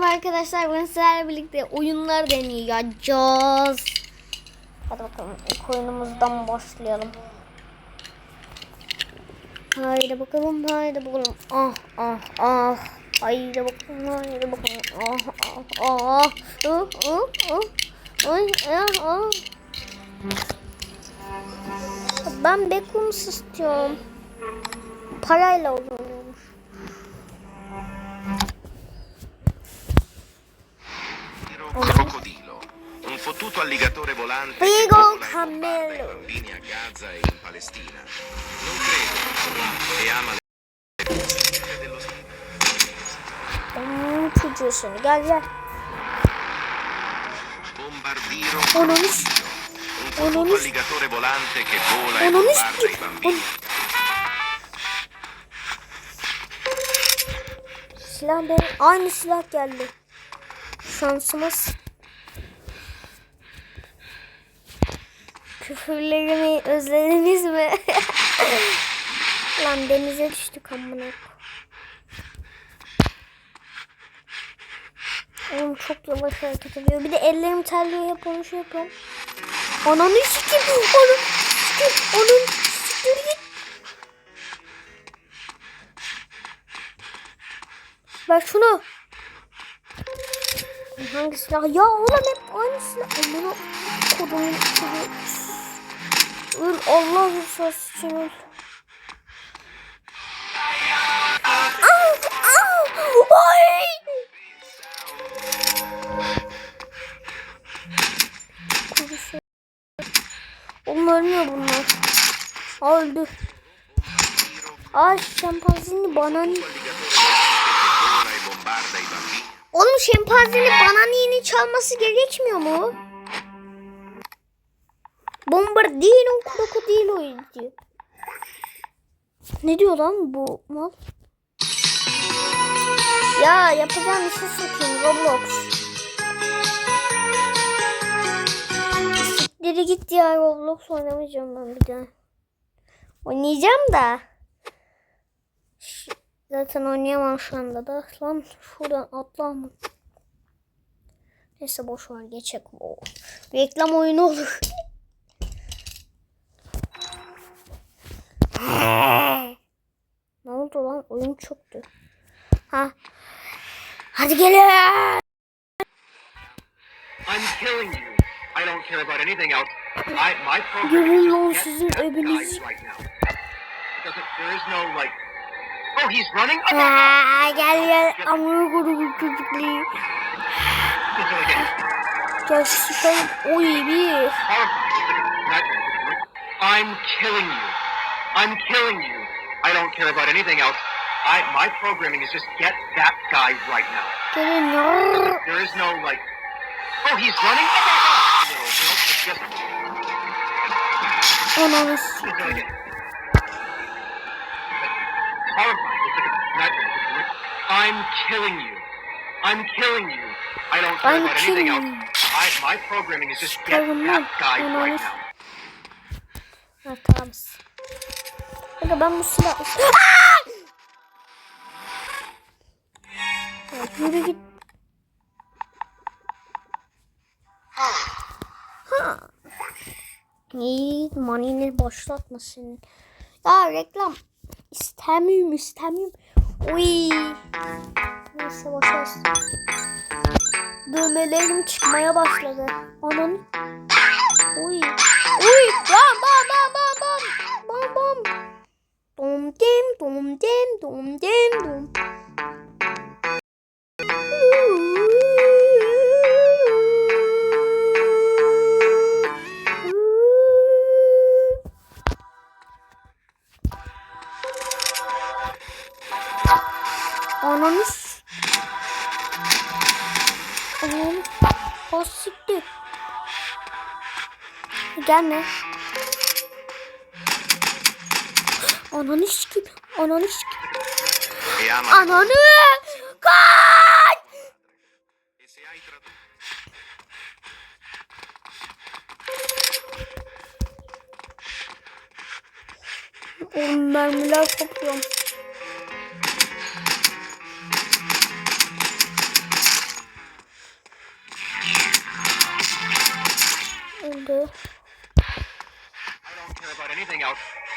merhaba arkadaşlar. Bugün sizlerle birlikte oyunlar deneyeceğiz. Hadi bakalım ilk oyunumuzdan başlayalım. Haydi bakalım, haydi bakalım. Ah ah ah. Haydi bakalım, haydi bakalım. Ah ah ah. Ah ah ah. Ay ah ah. Ben Beckrooms istiyorum. Parayla oluyormuş. Onu fottuto hiç- alligatore volante che vola e Onu hiç- bombarda i bambini. Silah benim. Aynı silah geldi. Şansımız. Küfürlerimi özlediniz mi? Lan denize düştük amına. Oğlum çok yavaş hareket ediyor. Bir de ellerim terliyor hep onu şey yapıyorum. Ananı sikim. Ananı sikim. Ananı siktir git. Ver şunu. Hangi silah? Ya oğlum hep aynı silah. Amına kodumun. Öl Allah rızası için öl. Ay! Oğlum ölmüyor bunlar. Aa, öldü. Aa şempanzini bana. Oğlum şempanzenin bananini çalması gerekmiyor mu? Bombardino krokodilo diyor. Ne diyor lan bu mal? Ya yapacağım işi sokayım Roblox. Sikleri git ya Roblox oynamayacağım ben bir daha. Oynayacağım da. Zaten oynayamam şu anda da. Lan şuradan atlamam. Neyse boş ver geçek. Reklam oyunu olur. ne oldu lan? Oyun çöktü. Ha. Hadi gelin. I'm killing you. I don't care about anything else. I my is lan sizin eviniz. right now. Because if there is no like, oh he's running. Ha, gel gel. Amına kodumun çocukluğu. Gel sıkalım. Oy bir. I'm killing you. I'm killing you. I don't care about anything else. I my programming is just get that guy right now. Gelin. Yarrr. There is no like, oh he's running. Oh! No, it's just Ananı It's s- gonna get horrifying. It's like a nightmare. I'm killing you. I'm killing you. I don't care I'm about anything else. I, my programming is just get that guy right now. Ha tamam. Kanka ben bu silah... Ya yürü git. Ha. İyi, manini başlatma senin. Ya reklam. İstemiyorum, istemiyorum. Uy. Neyse boşver. Dövmelerim çıkmaya başladı. Ananı. Uy. Uy. Bam bam bam bam bam. Bam bam. Dom dem dom dem dom dem dom. Ananı Ananı O siktir. Gelme. Ananı Ananı. Kaç. Oğlum mermiler kopuyor. Öldü.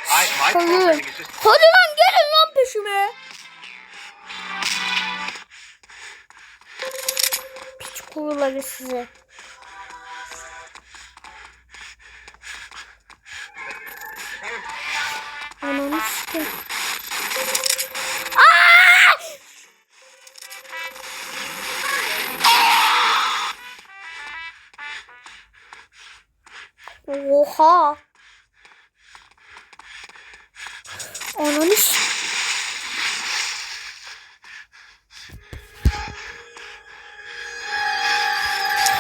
Hadi. Hadi lan gelin lan peşime. Piç kuruları size. Ananı sikim. S-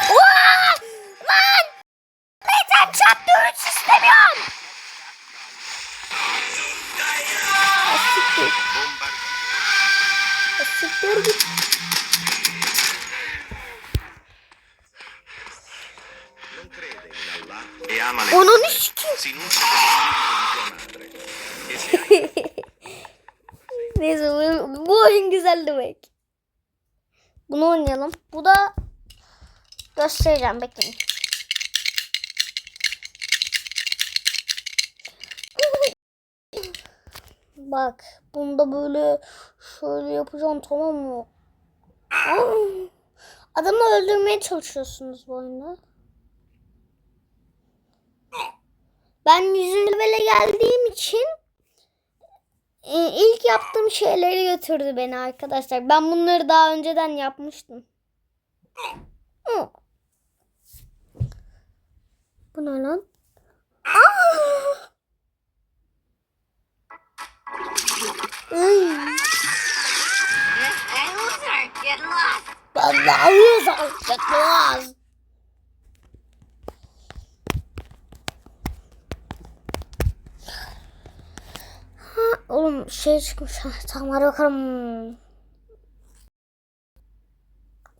Oha! Lan! Neden çarptığını istemiyorum? Asiktir. Bombardiere. Asiktir git. Non crede Neyse bu, bu oyun güzel demek. Bunu oynayalım. Bu da göstereceğim bekleyin. Bak bunda böyle şöyle yapacağım tamam mı? Adamı öldürmeye çalışıyorsunuz bu oyunda. Ben 100. levele geldiğim için e, ilk yaptığım şeyleri götürdü beni arkadaşlar. Ben bunları daha önceden yapmıştım. Hı. Bu ne lan? Aa! Ay. Ben de arıyorsam çıkmaz. Ha, oğlum şey çıkmış. Tamam hadi bakalım.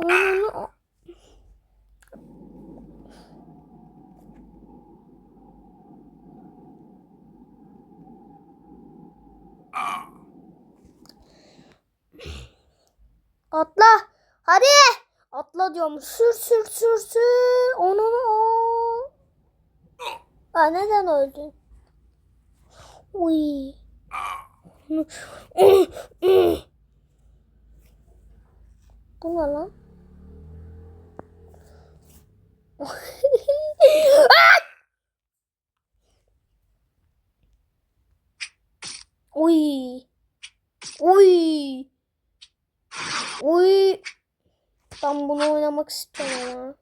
Onu, Atla. Hadi. Atla diyorum. Sür sür sür sür. Onu o. Aa, neden öldün? Uy. Bu ne lan? Uy. Uy. Uy. Ben bunu oynamak istiyorum.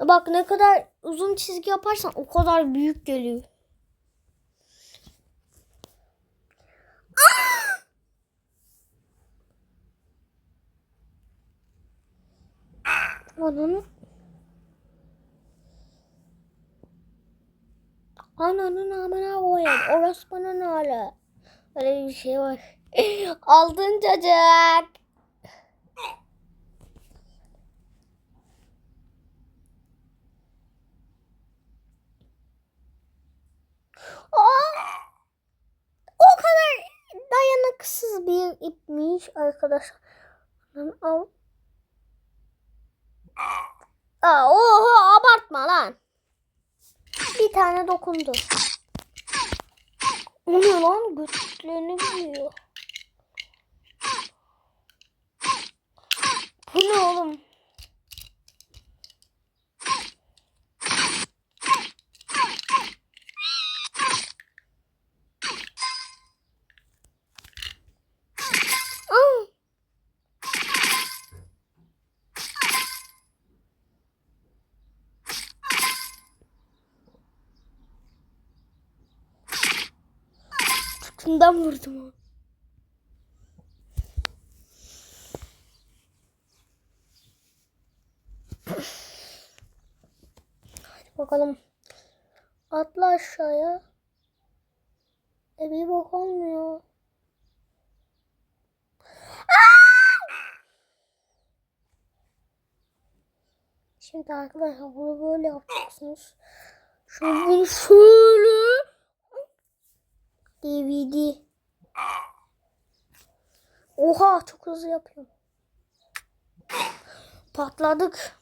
Bak ne kadar uzun çizgi yaparsan o kadar büyük geliyor. Ananı. Ananın amına koyayım. Orası bana ne hala? Öyle bir şey var. Aldın çocuk. Aa! O kadar dayanıksız bir ipmiş arkadaşlar. Al. Aa, oha abartma lan. Bir tane dokundu. Ne lan? Götlerini biliyor. Bu ne oğlum? Aa! Şundan vurdum. Hadi bakalım. Atla aşağıya. E bir bok olmuyor. Şimdi arkadaşlar bunu böyle yapacaksınız. Bunu şöyle DVD Oha çok hızlı yapıyorum. Patladık.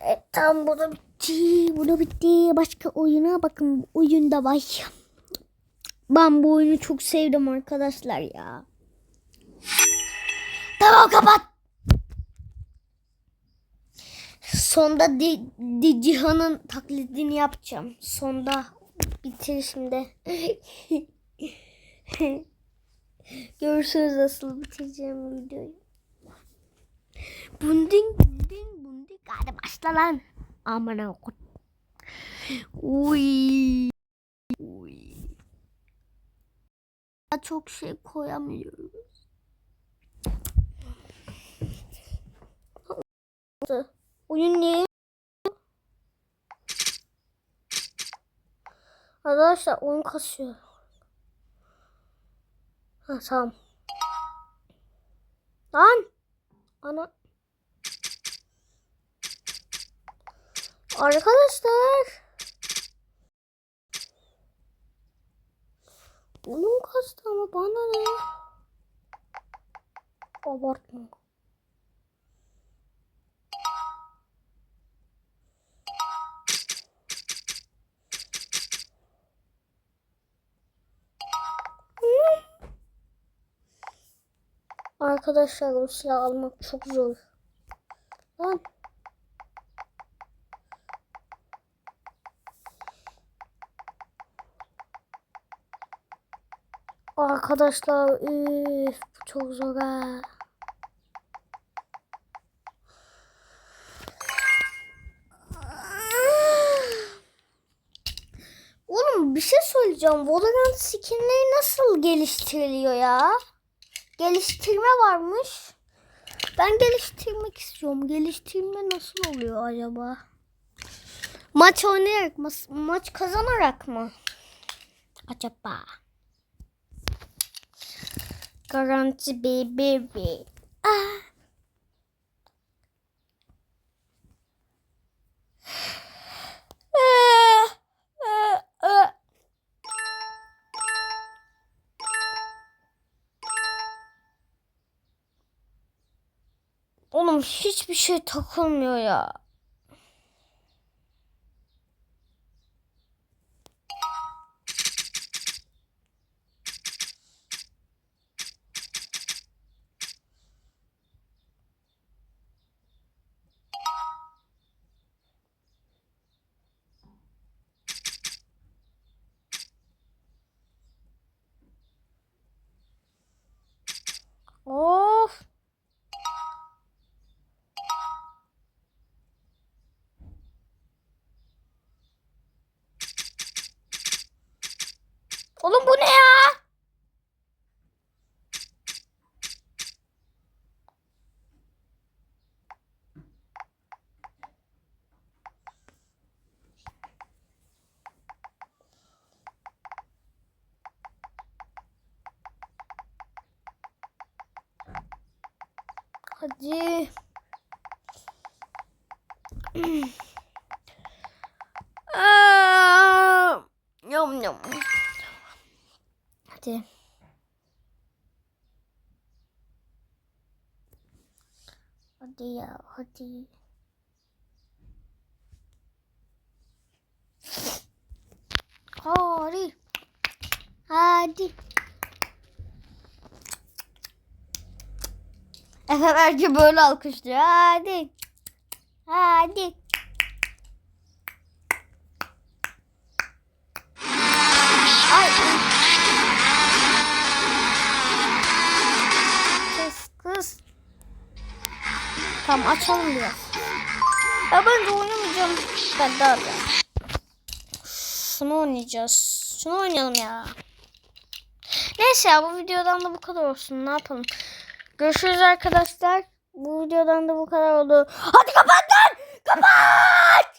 Evet, tamam bu da bitti. Bu da bitti. Başka oyuna bakın. Oyunda var. Ben bu oyunu çok sevdim arkadaşlar ya. Tamam kapat. Sonda di, di Cihan'ın taklidini yapacağım. Sonda bitirişimde. Görürsünüz nasıl bitireceğim videoyu. Bunding bunding bunding. Hadi başla lan. Aman okut. Uy. Uy. Çok şey koyamıyoruz. Oyun niye? Arkadaşlar oyun kasıyor. Ha tamam. Lan. Ana. Arkadaşlar. Oyun kastı bana ne? Abartma. Arkadaşlar o silah almak çok zor. Lan. Arkadaşlar üf, bu çok zor ha. Oğlum bir şey söyleyeceğim. Valorant skinleri nasıl geliştiriliyor ya? Geliştirme varmış. Ben geliştirmek istiyorum. Geliştirme nasıl oluyor acaba? Maç oynayarak mı? Maç kazanarak mı? Acaba? Garanti baby. Ah. Oğlum hiçbir şey takılmıyor ya. Ne ya? Hadi. Hadi. Hadi ya hadi. Hadi. Hadi. Efe belki böyle alkışlıyor. Hadi. Hadi. Tamam açalım biraz. Ya ben de oynamayacağım. Ben daha da. Şunu oynayacağız. Şunu oynayalım ya. Neyse ya bu videodan da bu kadar olsun. Ne yapalım? Görüşürüz arkadaşlar. Bu videodan da bu kadar oldu. Hadi kapat lan! Kapat!